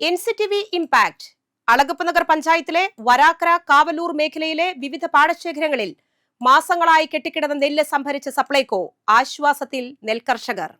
N C T V impact Alagappa Nagar പഞ്ചായത്തിലെ വരാക്കര കാവലൂർ മേഖലയിലെ വിവിധ പാടശേഖരങ്ങളിൽ മാസങ്ങളായി കെട്ടിക്കിടന്ന നെല്ല് സംഭരിച്ച സപ്ലൈകോ ആശ്വാസത്തിൽ നെൽകർഷകർ.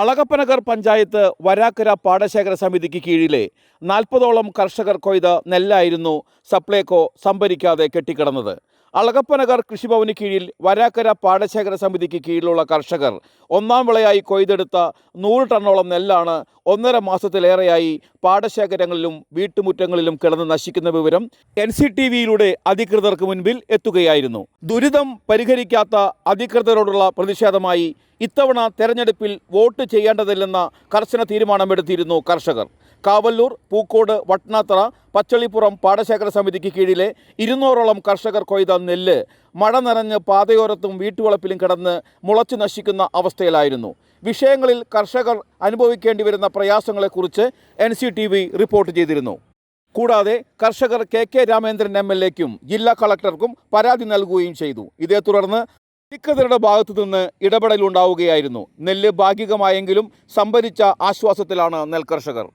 അളകപ്പനഗർ പഞ്ചായത്ത് വരാക്കര പാടശേഖര സമിതിക്ക് കീഴിലെ നാൽപ്പതോളം കർഷകർ കൊയ്ത നെല്ലായിരുന്നു സപ്ലൈകോ സംഭരിക്കാതെ കെട്ടിക്കിടന്നത്. അളകപ്പനഗർ കൃഷിഭവന് കീഴിൽ വരാക്കര പാടശേഖര സമിതിക്ക് കീഴിലുള്ള കർഷകർ ഒന്നാം വിളയായി കൊയ്തെടുത്ത നൂറ് ടണ്ണോളം നെല്ലാണ് ഒന്നര മാസത്തിലേറെയായി പാടശേഖരങ്ങളിലും വീട്ടുമുറ്റങ്ങളിലും കിടന്ന് നശിക്കുന്ന വിവരം എൻ സി ടി വിയിലൂടെ അധികൃതർക്ക് മുൻപിൽ എത്തുകയായിരുന്നു. ദുരിതം പരിഹരിക്കാത്ത അധികൃതരോടുള്ള പ്രതിഷേധമായി ഇത്തവണ തെരഞ്ഞെടുപ്പിൽ വോട്ട് ചെയ്യേണ്ടതില്ലെന്ന കർശന തീരുമാനമെടുത്തിരുന്നു കർഷകർ. കാവല്ലൂർ പൂക്കോട് വട്ടനാത്തറ പച്ചളിപ്പുറം പാടശേഖര സമിതിക്ക് കീഴിലെ ഇരുന്നൂറോളം കർഷകർ കൊയ്ത നെല്ല് മഴ നനഞ്ഞ് പാതയോരത്തും വീട്ടുവളപ്പിലും കിടന്ന് മുളച്ചു നശിക്കുന്ന അവസ്ഥയിലായിരുന്നു. വിഷയങ്ങളിൽ കർഷകർ അനുഭവിക്കേണ്ടി വരുന്ന പ്രയാസങ്ങളെക്കുറിച്ച് N C T V report ചെയ്തിരുന്നു. കൂടാതെ കർഷകർ K K Ramendran M L എക്കും ജില്ലാ കളക്ടർക്കും പരാതി നൽകുകയും ചെയ്തു. ഇതേ തുടർന്ന് അധികൃതരുടെ ഭാഗത്തു നിന്ന് ഇടപെടലുണ്ടാവുകയായിരുന്നു. നെല്ല് ഭാഗികമായെങ്കിലും സംഭരിച്ച ആശ്വാസത്തിലാണ് നെൽകർഷകർ.